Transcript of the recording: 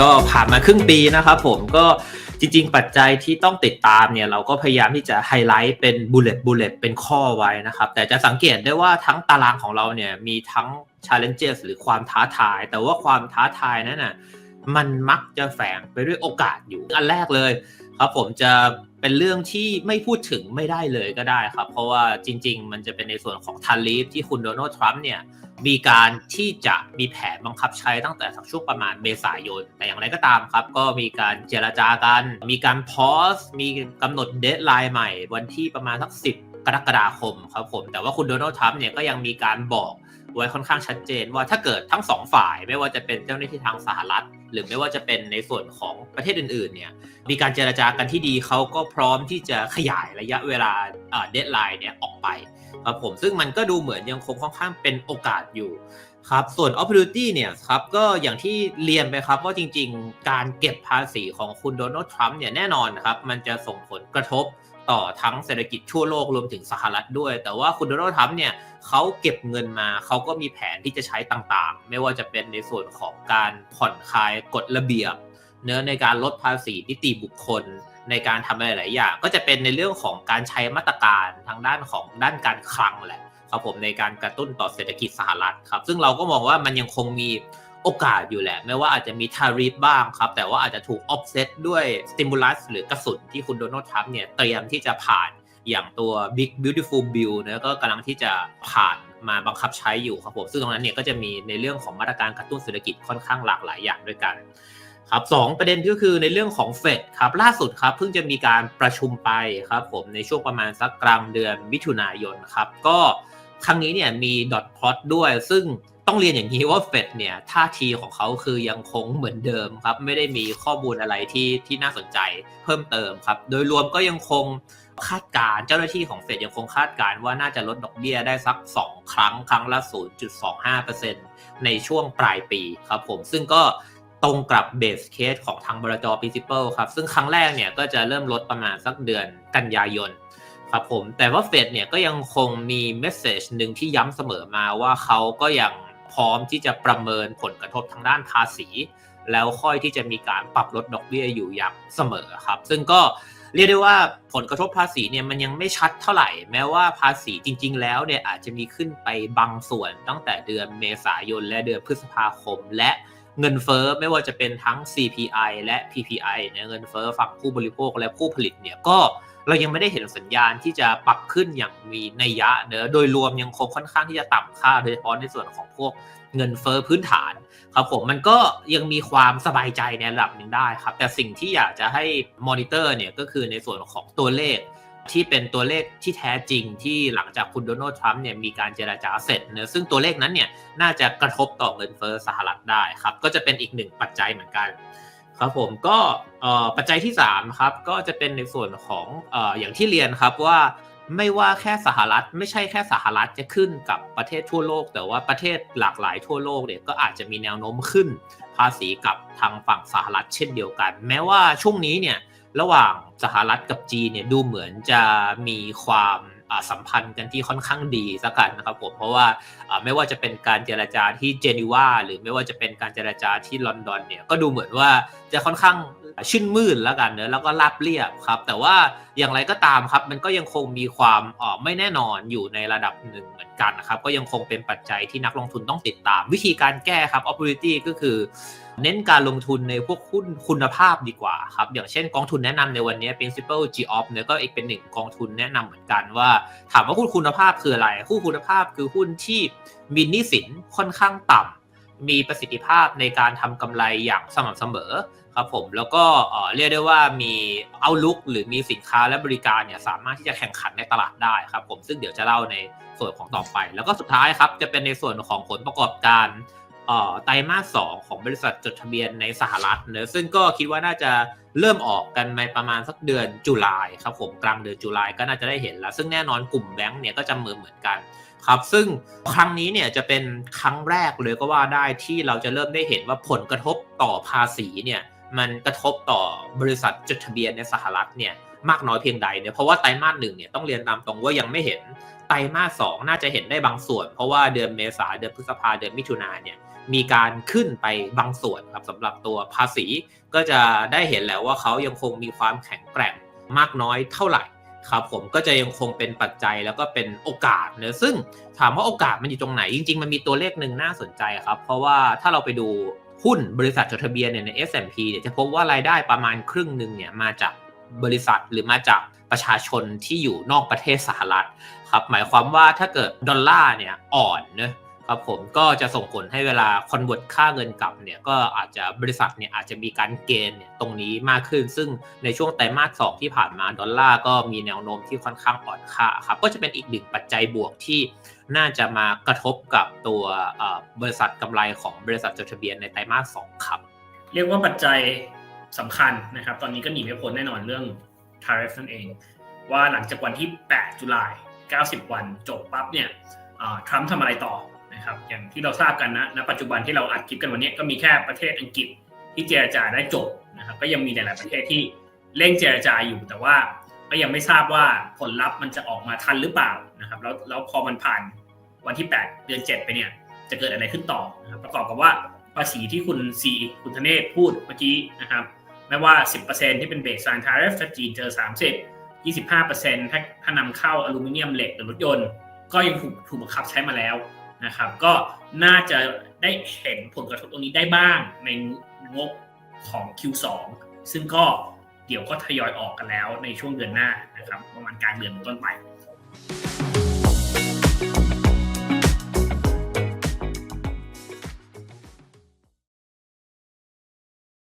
ก็ผ่านมาครึ่งปีนะครับผมก็จริง ๆ ปัจจัยที่ต้องติดตามเนี่ยเราก็พยายามที่จะไฮไลท์เป็นบุลเลตบุลเลตเป็นข้อไว้นะครับ แต่จะสังเกตได้ว่าทั้งตารางของเราเนี่ยมีทั้ง challenges หรือความท้าทาย แต่ว่าความท้าทายนั้นน่ะมันมักจะแฝงไปด้วยโอกาสอยู่อันแรกเลยครับผมจะเป็นเรื่องที่ไม่พูดถึงไม่ได้เลยก็ได้ครับ เพราะว่าจริง ๆ มันจะเป็นในส่วนของทันลีฟที่คุณโดนัลด์ทรัมป์เนี่ย มีการที่จะมีแผนบังคับใช้ตั้งแต่สักช่วงประมาณเมษายน แต่อย่างไรก็ตามครับ ก็มีการเจรจากัน มีการพอสมีกำหนดเดทไลน์ใหม่ วันที่ประมาณสัก 10 กรกฎาคมครับผม แต่ว่าคุณโดนัลด์ทรัมป์เนี่ยก็ยังมีการบอก ไว้ค่อนข้างชัดเจนว่าถ้าเกิดทั้งสองฝ่ายไม่ว่าจะเป็นเจ้าหน้าที่ทางสหรัฐ หรือไม่ว่าจะเป็นในส่วนของประเทศอื่น ๆ เนี่ย มีการเจรจากันที่ดีเขาก็พร้อมที่จะขยายระยะเวลาเดทไลน์เนี่ยออกไปครับผมซึ่งมันก็ดูเหมือนยังคงค่อนข้างเป็นโอกาสอยู่ครับส่วน opportunity เนี่ยครับก็อย่างที่เรียนไปครับว่าจริง ๆ การเก็บภาษีของคุณโดนัลด์ทรัมป์เนี่ยแน่นอนครับมันจะส่งผลกระทบ ต่อทั้งเศรษฐกิจทั่วโลกรวมถึงสหรัฐด้วย แต่ว่าคุณโดนัลด์ทรัมป์เนี่ยเขาเก็บเงินมาเขาก็มีแผนที่จะใช้ต่างๆ ไม่ว่าจะเป็นในส่วนของการผ่อนคลายกฎระเบียบเนื้อในการลดภาษีนิติบุคคลในการทำอะไรหลายอย่าง ก็จะเป็นในเรื่องของการใช้มาตรการทางด้านของด้านการคลังแหละครับผมในการกระตุ้นต่อเศรษฐกิจสหรัฐครับ ซึ่งเราก็มองว่ามันยังคงมี โอกาสอยู่แหละไม่ว่าอาจจะมีทาริฟบ้างครับ แต่ว่าอาจจะถูกออฟเซตด้วยสติมูลัสหรือกระสุนที่คุณโดนัลด์ทรัมป์เนี่ยเตรียมที่จะผ่านอย่างตัว Big Beautiful Bill นะก็กำลังที่จะผ่านมาบังคับใช้อยู่ครับผมซึ่งตรงนั้นเนี่ยก็จะมีในเรื่องของมาตรการกระตุ้นเศรษฐกิจค่อนข้างหลากหลายอย่างด้วยกันครับสประเด็นก็คือในเรื่องของเฟดครับล่าสุดครับเพิ่งจะมีการประชุมไปครับผมในช่วงประมาณสักกลางเดือนมิถุนายนครับก็ ครั้งนี้เนี่ยมีดอทพลอตด้วย ซึ่งต้องเรียนอย่างนี้ว่าเฟดเนี่ยท่าทีของเขาคือยังคงเหมือนเดิมครับ ไม่ได้มีข้อมูลอะไรที่ที่น่าสนใจเพิ่มเติมครับ โดยรวมก็ยังคงคาดการเจ้าหน้าที่ของเฟดยังคงคาดการว่าน่าจะลดดอกเบี้ยได้สัก 2 ครั้งครั้งละ 0.25%ในช่วงปลายปีครับผมซึ่งก็ตรงกับเบสเคสของทางบรจ principal ครับ ซึ่งครั้งแรกเนี่ยก็จะเริ่มลดประมาณสักเดือนกันยายน ครับผมแต่ว่าเฟดเนี่ยก็ยังคงมีเมสเซจหนึ่งที่ย้ำเสมอมาว่าเขาก็ยังพร้อมที่จะประเมินผลกระทบทางด้านภาษี แล้วค่อยที่จะมีการปรับลดดอกเบี้ยอยู่อย่างเสมอครับ ซึ่งก็เรียกได้ว่าผลกระทบภาษีเนี่ยมันยังไม่ชัดเท่าไหร่ แม้ว่าภาษีจริง ๆ แล้วเนี่ยอาจจะมีขึ้นไปบางส่วนตั้งแต่เดือนเมษายนและเดือนพฤษภาคม และเงินเฟ้อไม่ว่าจะเป็นทั้ง CPI และ PPI เนี่ยเงินเฟ้อฝั่งผู้บริโภคและผู้ผลิตเนี่ยก็ เรายังไม่ได้เห็นสัญญาณที่จะปรับขึ้นอย่างมีนัยยะเนอะโดยรวมยังคงค่อนข้างที่จะต่ำค่า โดยเฉพาะในส่วนของพวกเงินเฟ้อพื้นฐานครับผมมันก็ยังมีความสบายใจในระดับหนึ่งได้ครับ แต่สิ่งที่อยากจะให้มอนิเตอร์เนี่ยก็คือในส่วนของตัวเลขที่เป็นตัวเลขที่แท้จริงที่หลังจากคุณโดนัลด์ทรัมป์เนี่ยมีการเจราจาเสร็จเนะซึ่งตัวเลขนั้นเนี่ยน่าจะกระทบต่อเงินเฟ้อสหรัฐได้ครับ ก็จะเป็นอีกหนึ่งปัจจัยเหมือนกัน ครับผมก็ปัจจัยที่3ครับก็จะเป็นในส่วนของอย่างที่เรียนครับว่าไม่ว่าแค่สหรัฐไม่ใช่แค่สหรัฐจะขึ้นกับประเทศทั่วโลก แต่ว่าประเทศหลากหลายทั่วโลกเนี่ยก็อาจจะมีแนวโน้มขึ้น ภาษีกับทางฝั่งสหรัฐเช่นเดียวกัน แม้ว่าช่วงนี้เนี่ยระหว่างสหรัฐกับจีนเนี่ยดูเหมือนจะมีความ สัมพันธ์กันที่ค่อนข้างดีสักกันนะครับผมเพราะว่าไม่ว่าจะเป็นการเจราจาที่เจนีวาหรือไม่ว่าจะเป็นการเจราจาที่ลอนดอนเนี่ยก็ดูเหมือนว่าจะค่อนข้าง ชื่นมื่นแล้วกันเนอะแล้วก็ราบเรียบครับ แต่ว่าอย่างไรก็ตามครับ มันก็ยังคงมีความไม่แน่นอนอยู่ในระดับหนึ่งเหมือนกันนะครับ ก็ยังคงเป็นปัจจัยที่นักลงทุนต้องติดตาม วิธีการแก้ครับ opportunity ก็คือเน้นการลงทุนในพวกหุ้นคุณภาพดีกว่าครับ อย่างเช่นกองทุนแนะนำในวันนี้ principal GOP เนี่ยก็อีกเป็นหนึ่งกองทุนแนะนำเหมือนกันว่า ถามว่าหุ้นคุณภาพคืออะไรหุ้นคุณภาพคือหุ้นที่มีนี้สินค่อนข้างต่ำ มีประสิทธิภาพในการทำกำไรอย่างสม่ำเสมอครับผมแล้วก็เรียกได้ว่ามีเอาลุกหรือมีสินค้าและบริการเนี่ยสามารถที่จะแข่งขันในตลาดได้ครับผมซึ่งเดี๋ยวจะเล่าในส่วนของต่อไป แล้วก็สุดท้ายครับจะเป็นในส่วนของผลประกอบการ ไตรมาสสองของบริษัทจดทะเบียนในสหรัฐเนอะซึ่งก็คิดว่าน่าจะเริ่มออกกันในประมาณสักเดือนจุลายครับผมกลางเดือนจุลายก็น่าจะได้เห็นแล้ว ซึ่งแน่นอนกลุ่มแบงก์เนี่ยก็จะมือเหมือนกันครับ ซึ่งครั้งนี้เนี่ยจะเป็นครั้งแรกเลยก็ว่าได้ที่เราจะเริ่มได้เห็นว่าผลกระทบต่อภาษีเนี่ยมันกระทบต่อบริษัทจดทะเบียนในสหรัฐเนี่ยมากน้อยเพียงใดเนี่ยเพราะว่าไตรมาสหนึ่งเนี่ยต้องเรียนตามตรงว่ายังไม่เห็นไตรมาสสองน่าจะเห็นได้บางส่วน เพราะว่าเดือนเมษาเดือนพฤษภาเดือนมิถุนาเนี่ย มีการขึ้นไปบางส่วนครับสำหรับตัวภาษี ก็จะได้เห็นแล้วว่าเขายังคงมีความแข็งแกร่งมากน้อยเท่าไหร่ครับผมก็จะยังคงเป็นปัจจัยแล้วก็เป็นโอกาสเนอะซึ่งถามว่าโอกาสมันอยู่ตรงไหน จริง ๆ มันมีตัวเลขหนึ่งน่าสนใจครับ เพราะว่าถ้าเราไปดูหุ้นบริษัทจดทะเบียนเนี่ยใน S&P เนี่ยจะพบว่ารายได้ประมาณครึ่งหนึ่งเนี่ยมาจากบริษัทหรือมาจากประชาชนที่อยู่นอกประเทศสหรัฐครับหมายความว่าถ้าเกิดดอลลาร์เนี่ยอ่อนเนอะ ครับผมก็จะส่งผลให้เวลาคอนเวิร์ตค่าเงินกลับเนี่ยก็อาจจะบริษัทเนี่ยอาจจะมีการเกณฑ์เนี่ยตรงนี้มากขึ้น ซึ่งในช่วงไตรมาสสองที่ผ่านมาดอลลาร์ก็มีแนวโน้มที่ค่อนข้างอ่อนค่าครับก็จะเป็นอีกหนึ่งปัจจัยบวกที่น่าจะมากระทบกับตัวบริษัทกำไรของบริษัทจดทะเบียนในไตรมาสสองครับ เรียกว่าปัจจัยสำคัญนะครับ ตอนนี้ก็หนีไม่พ้นแน่นอนเรื่อง tariff นั่นเอง ว่าหลังจากวันที่8จุลาย90 วันจบปั๊บเนี่ยทรัมป์ทำอะไรต่อ นะครับอย่างที่เราทราบกันนะณปัจจุบันที่เราอัดคลิปกันวันนี้ก็มีแค่ประเทศอังกฤษที่เจรจาได้จบนะครับก็ยังมีหลาย ๆ ประเทศที่เร่งเจรจาอยู่ แต่ว่าก็ยังไม่ทราบว่าผลลัพธ์มันจะออกมาทันหรือเปล่านะครับแล้วแล้วพอมันผ่านวันที่ 8 เดือน 7 ไปเนี่ยจะเกิดอะไรขึ้นต่อนะครับประกอบกับว่าภาษีที่คุณซีคุณธเนศพูดเมื่อกี้นะครับไม่ว่า 10%ที่เป็นเบสไซน์ทาริฟถ้าจีนเจอ 30 25%ถ้าถ้านำเข้าอลูมิเนียมเหล็กหรือรถยนต์ ก็ยังถูกถูกบังคับใช้มาแล้ว นะครับ ก็น่าจะได้เห็นผลกระทบตรงนี้ได้บ้างในงบของ Q2 ซึ่งก็เดี๋ยวก็ทยอยออกกันแล้วในช่วงเดือนหน้านะครับ ประมาณกลางเดือนเป็นต้นไป